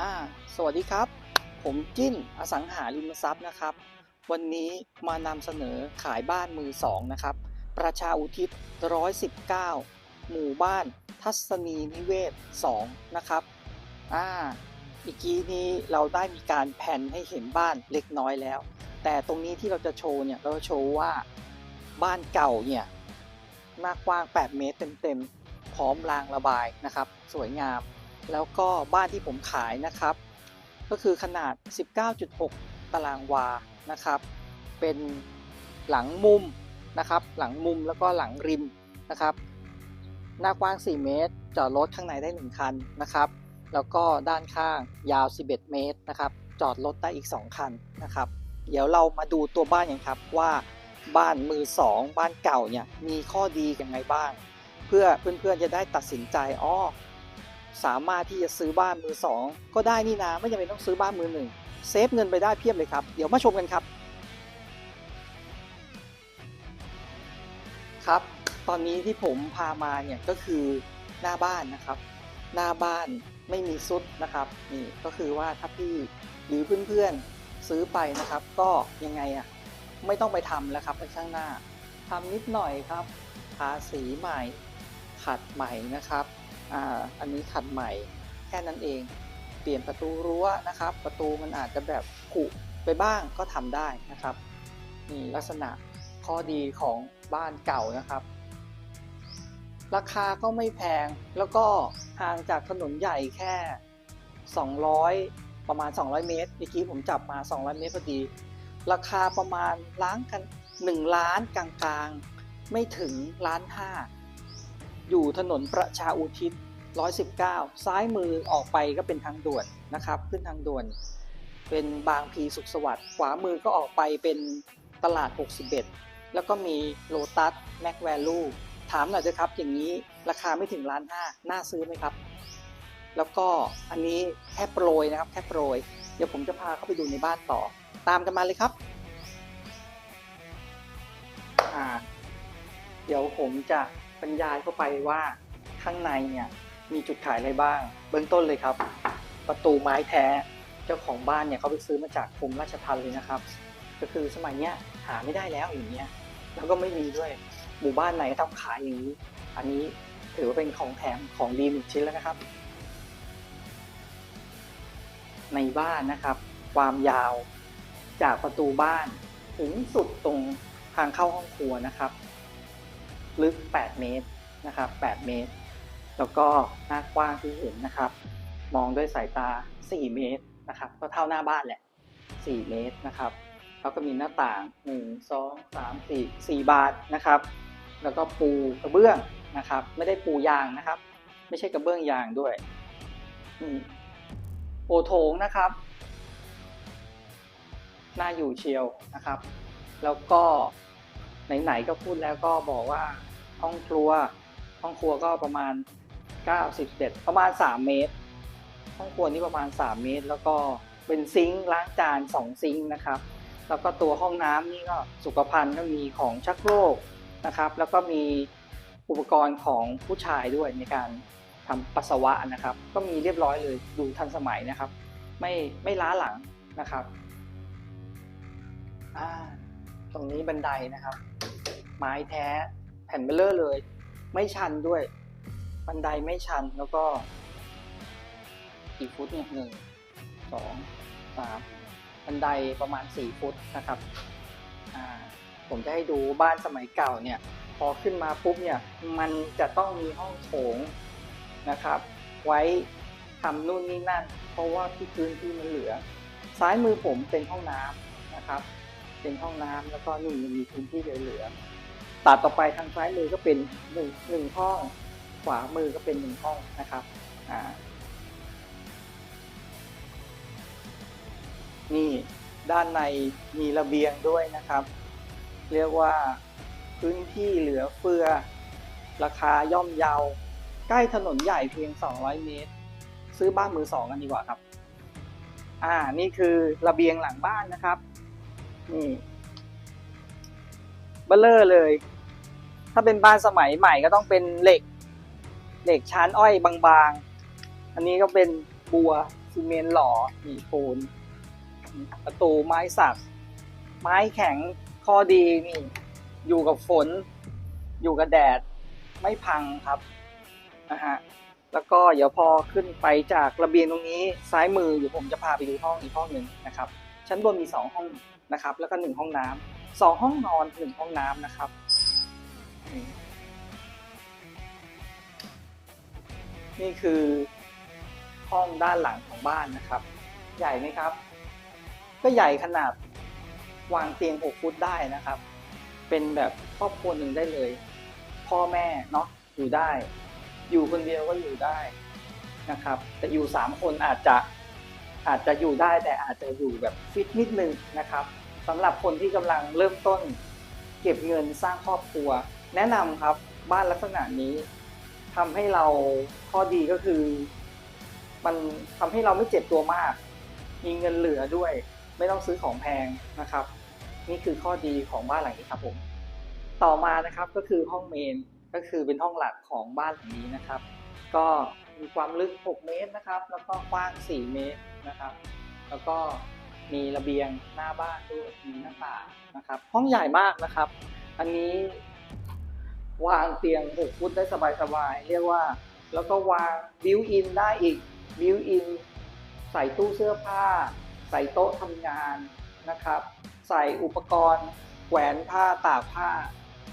อ่าสวัสดีครับ ผมจิ้นอสังหาริมทรัพย์นะครับ วันนี้มานำเสนอขายบ้านมือสองนะครับ ประชาอุทิศ 119 หมู่บ้านทัศนีนิเวศ 2 นะครับอ่าอีกกี้นี้เราได้มีการแผ่นให้เห็นบ้านเล็กน้อยแล้ว แต่ตรงนี้ที่เราจะโชว์เนี่ย เราจะโชว์ว่าบ้านเก่าเนี่ยหน้ากว้าง 8 เมตรเต็มๆ พร้อมรางระบายนะครับ สวยงาม แล้วก็บ้านที่ผมขายนะครับ ก็คือขนาด 19.6 ตารางวานะครับ เป็นหลังมุมนะครับ หลังมุมแล้วก็หลังริมนะครับ หน้ากว้าง 4 เมตร จอดรถข้างในได้ 1 คันนะครับ แล้วก็ด้านข้างยาว 11 เมตรนะครับ จอดรถได้อีก 2 คันนะครับ เดี๋ยวเรามาดูตัวบ้านกันครับว่าบ้านมือ 2 บ้านเก่าเนี่ยมีข้อดียังไงบ้าง เพื่อเพื่อนๆจะได้ตัดสินใจอ้อ สามารถที่จะซื้อบ้านมือสองก็ได้นี่นะไม่จำเป็นต้องซื้อบ้านมือหนึ่งเซฟเงินไปได้เพียบเลยครับเดี๋ยวมาชมกันครับครับ ตอนนี้ที่ผมพามาเนี่ยก็คือหน้าบ้านนะครับ หน้าบ้านไม่มีซุดนะครับนี่ก็คือว่าถ้าพี่หรือเพื่อนๆซื้อไปนะครับ ก็ยังไงอะไม่ต้องไปทำแล้วครับไปข้างหน้าทำนิดหน่อยครับทาสีใหม่ขัดใหม่นะครับ อ่าอันนี้ขัดใหม่แค่นั้นเอง เปลี่ยนประตูรั้วนะครับ ประตูมันอาจจะแบบผุไปบ้างก็ทำได้นะครับนี่ลักษณะข้อดีของบ้านเก่านะครับ ราคาก็ไม่แพงแล้วก็ห่างจากถนนใหญ่แค่ 200 ประมาณ 200 เมตรเมื่อกี้ผมจับมา 200 เมตรพอดี ราคาประมาณล้างกัน 1 ล้านกลางๆ ไม่ถึงล้านห้า อยู่ถนนประชาอุทิศ 119 ซ้ายมือออกไปก็เป็นทางด่วนนะครับ ขึ้นทางด่วน เป็นบางพีสุขสวัสดิ์ ขวามือก็ออกไปเป็นตลาด 61 แล้วก็มีโลตัสแม็กแวลูถามหน่อยเถอะครับ อย่างนี้ราคาไม่ถึงล้านห้าน่าซื้อไหมครับ แล้วก็อันนี้แค่โปรยนะครับ แค่โปรย เดี๋ยวผมจะพาเข้าไปดูในบ้านต่อ ตามกันมาเลยครับอ่าเดี๋ยวผมจะ บรรยายเข้าไปว่าข้างในเนี่ยมีจุดขายอะไรบ้าง เบื้องต้นเลยครับ ประตูไม้แท้เจ้าของบ้านเนี่ยเขาไปซื้อมาจากกรมราชทัณฑ์เลยนะครับ ก็คือสมัยเนี้ยหาไม่ได้แล้วอย่างเงี้ยแล้วก็ไม่มีด้วยหมู่บ้านไหนทำขายอย่างนี้ อันนี้ถือว่าเป็นของแถมของดีหนึ่งชิ้นแล้วนะครับ ในบ้านนะครับ ความยาวจากประตูบ้าน ถึงสุดตรงทางเข้าห้องครัวนะครับ ลึก 8 เมตรนะครับ 8 เมตร แล้วก็หน้ากว้างที่เห็นนะครับ มองด้วยสายตา 4 เมตรนะครับ ก็เท่าหน้าบ้านแหละ 4 เมตรนะครับแล้วก็มีหน้าต่าง 1 2 3 4 4 บานนะครับ แล้วก็ปูกระเบื้องนะครับ ไม่ได้ปูยางนะครับ ไม่ใช่กระเบื้องยางด้วยโอโถงนะครับน่าอยู่เชียวนะครับ แล้วก็ ไหนๆก็พูดแล้วก็บอกว่าห้องครัว ห้องครัวก็ประมาณ90เซนประมาณ 3 เมตร ห้องครัวนี่ประมาณ 3 เมตร แล้วก็เป็นซิงค์ล้างจาน 2 ซิงค์นะครับ แล้วก็ตัวห้องน้ำนี่ก็สุขภัณฑ์ก็มีของชักโครกนะครับ แล้วก็มีอุปกรณ์ของผู้ชายด้วยในการทำปัสสาวะนะครับ ก็มีเรียบร้อยเลยดูทันสมัยนะครับ ไม่ไม่ล้าหลังนะครับอ่าตรงนี้บันไดนะครับ ไม้แท้ แผ่นเบลเลอร์เลย ไม่ชันด้วย บันไดไม่ชันแล้วก็กี่ฟุตเนี่ยหนึ่งสองสามบันไดประมาณสี่ฟุตนะครับผมจะให้ดูบ้านสมัยเก่าเนี่ย พอขึ้นมาปุ๊บเนี่ย มันจะต้องมีห้องโถงนะครับ ไว้ทำนู่นนี่นั่น เพราะว่าที่พื้นที่มันเหลือ ซ้ายมือผมเป็นห้องน้ำนะครับ เป็นห้องน้ำแล้วก็นี่ยังมีพื้นที่เหลือ ตัดต่อไปทางซ้ายมือก็เป็นหนึ่งหนึ่งห้อง ขวามือก็เป็นหนึ่งห้องนะครับอ่านี่ด้านในมีระเบียงด้วยนะครับ เรียกว่าพื้นที่เหลือเฟือ ราคาย่อมเยา ใกล้ถนนใหญ่เพียง 200 เมตร ซื้อบ้านมือสองกันดีกว่าครับ อ่านี่คือระเบียงหลังบ้านนะครับ นี่เบลเลอร์เลย ถ้าเป็นบ้านสมัยใหม่ก็ต้องเป็นเหล็ก เหล็กชั้นอ้อยบางๆ อันนี้ก็เป็นบัวซีเมนต์หล่อมีปูน ประตูไม้สัก ไม้แข็งข้อดีนี่ อยู่กับฝน อยู่กับแดด ไม่พังครับนะฮะแล้วก็เดี๋ยวพอขึ้นไปจากระเบียงตรงนี้ซ้ายมือเดี๋ยวผมจะพาไปดูห้องอีกห้องหนึ่งนะครับ ชั้นบนมีสองห้องนะครับ แล้วก็หนึ่งห้องน้ำสองห้องนอนหนึ่งห้องน้ำนะครับ นี่คือห้องด้านหลังของบ้านนะครับ ใหญ่ไหมครับ ก็ใหญ่ขนาดวางเตียง 6 ฟุตได้นะครับ เป็นแบบครอบครัวหนึ่งได้เลย พ่อแม่เนาะอยู่ได้ อยู่คนเดียวก็อยู่ได้นะครับ แต่อยู่ 3 คนอาจจะอาจจะอยู่ได้แต่อาจจะอยู่แบบฟิตนิดนึงนะครับสำหรับคนที่กำลังเริ่มต้น เก็บเงินสร้างครอบครัว แนะนำครับบ้านลักษณะนี้ทำให้เราข้อดีก็คือ มันทำให้เราไม่เจ็บตัวมาก มีเงินเหลือด้วย ไม่ต้องซื้อของแพงนะครับ นี่คือข้อดีของบ้านหลังนี้ครับผมต่อมานะครับก็คือห้องเมนก็คือเป็นห้องหลักของบ้านหลังนี้นะครับ ก็มีความลึก 6 เมตรนะครับ แล้วก็กว้าง 4 เมตรนะครับ แล้วก็มีระเบียงหน้าบ้านด้วยมีหน้าต่างนะครับ ห้องใหญ่มากนะครับ อันนี้ วางเตียง6ฟุตได้สบายๆ เรียกว่า แล้วก็วางบิวอินได้อีกบิวอินใส่ตู้เสื้อผ้า ใส่โต๊ะทำงานนะครับ ใส่อุปกรณ์แขวนผ้าตากผ้า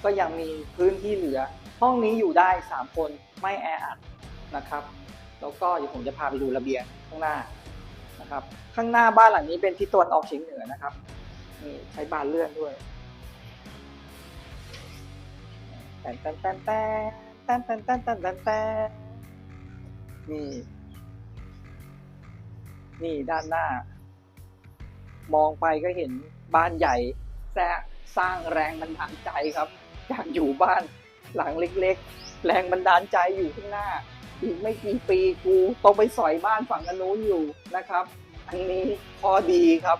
ก็ยังมีพื้นที่เหลือ ห้องนี้อยู่ได้ 3 คนไม่แออัดนะครับ แล้วก็เดี๋ยวผมจะพาไปดูระเบียงข้างหน้านะครับ ข้างหน้าบ้านหลังนี้เป็นทิศตะวันออกเฉียงเหนือนะครับนี่ใช้บานเลื่อนด้วย ตนแตนแตนแตนแตนแตนแตนแตนแตนแตนนี่ นี่ด้านหน้า มองไปก็เห็นบ้านใหญ่แทรกสร้างแรงบันดาลใจครับ อยากอยู่บ้านหลังเล็กๆ แรงบันดาลใจอยู่ข้างหน้า อีกไม่กี่ปีกูต้องไปสอยบ้านฝั่งอนนุ้นอยู่นะครับ อันนี้ข้อดีครับ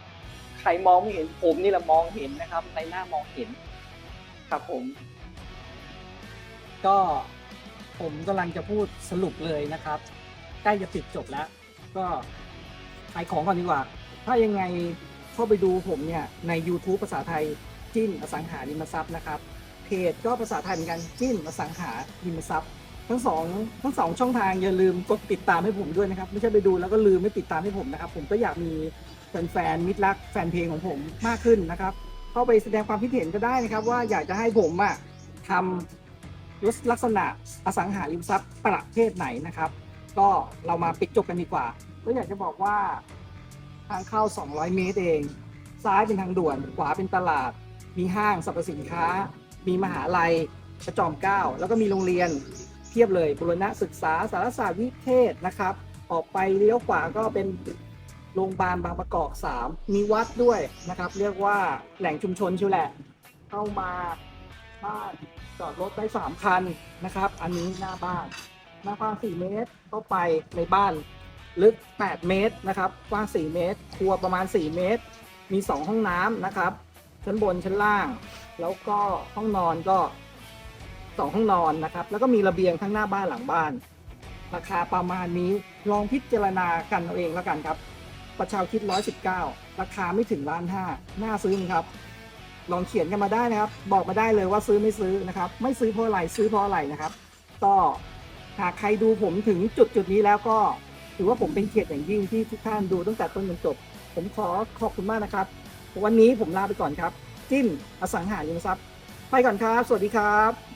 ใครมองไม่เห็นผมนี่แหละมองเห็นนะครับ ในหน้ามองเห็น ครับผม ก็ผมกำลังจะพูดสรุปเลยนะครับ ใกล้จะปิดจบแล้ว ก็ขายของก่อนดีกว่า ถ้ายังไงเข้าไปดูผมเนี่ย ใน YouTube ภาษาไทยจิ้นอสังหาริมทรัพย์นะครับ เพจก็ภาษาไทยเหมือนกันจิ้นอสังหาริมทรัพย์ ทั้งสองทั้งสองช่องทางอย่าลืมกดติดตามให้ผมด้วยนะครับ ไม่ใช่ไปดูแล้วก็ลืมไม่ติดตามให้ผมนะครับ ผมก็อยากมีแฟนๆมิตรรักแฟนเพลงของผมมากขึ้นนะครับ เข้าไปแสดงความคิดเห็นก็ได้นะครับ ว่าอยากจะให้ผมอะทำ ลักษณะอสังหาริมทรัพย์ประเภทไหนนะครับ ก็เรามาปิดจบกันดีกว่า ก็อยากจะบอกว่าทางเข้า 200 เมตรเอง ซ้ายเป็นทางด่วน ขวาเป็นตลาด มีห้างสรรพสินค้า มีมหาลัยประจอมเกล้า แล้วก็มีโรงเรียนเทียบเลยบุรณะศึกษาสารศาสตร์วิเทศนะครับ ออกไปเลี้ยวขวาก็เป็นโรงพยาบาลบางประกอบ 3 มีวัดด้วยนะครับ เรียกว่าแหล่งชุมชนชิวแหละ เข้ามาบ้าน จอดรถได้3คันนะครับ อันนี้หน้าบ้าน หน้ากว้าง4เมตรเข้าไปในบ้าน ลึก8เมตรนะครับกว้าง4เมตร ครัวประมาณ4เมตร มี2ห้องน้ำนะครับ ชั้นบนชั้นล่าง แล้วก็ห้องนอนก็2ห้องนอนนะครับ แล้วก็มีระเบียงทั้งหน้าบ้านหลังบ้าน ราคาประมาณนี้ลองพิจารณากันเอาเองแล้วกันครับ ประชาคิด 119 ราคาไม่ถึงล้านห้าน่าซื้อครับ ลองเขียนกันมาได้นะครับ บอกมาได้เลยว่าซื้อไม่ซื้อนะครับ ไม่ซื้อเพราะอะไรซื้อเพราะอะไรนะครับ ก็หากใครดูผมถึงจุดจุดนี้แล้วก็ถือว่าผมเป็นเกียรติอย่างยิ่งที่ทุกท่านดูตั้งแต่ต้นจนจบ ผมขอขอบคุณมากนะครับ วันนี้ผมลาไปก่อนครับ จิ้มอสังหาริมทรัพย์ ไปก่อนครับ สวัสดีครับ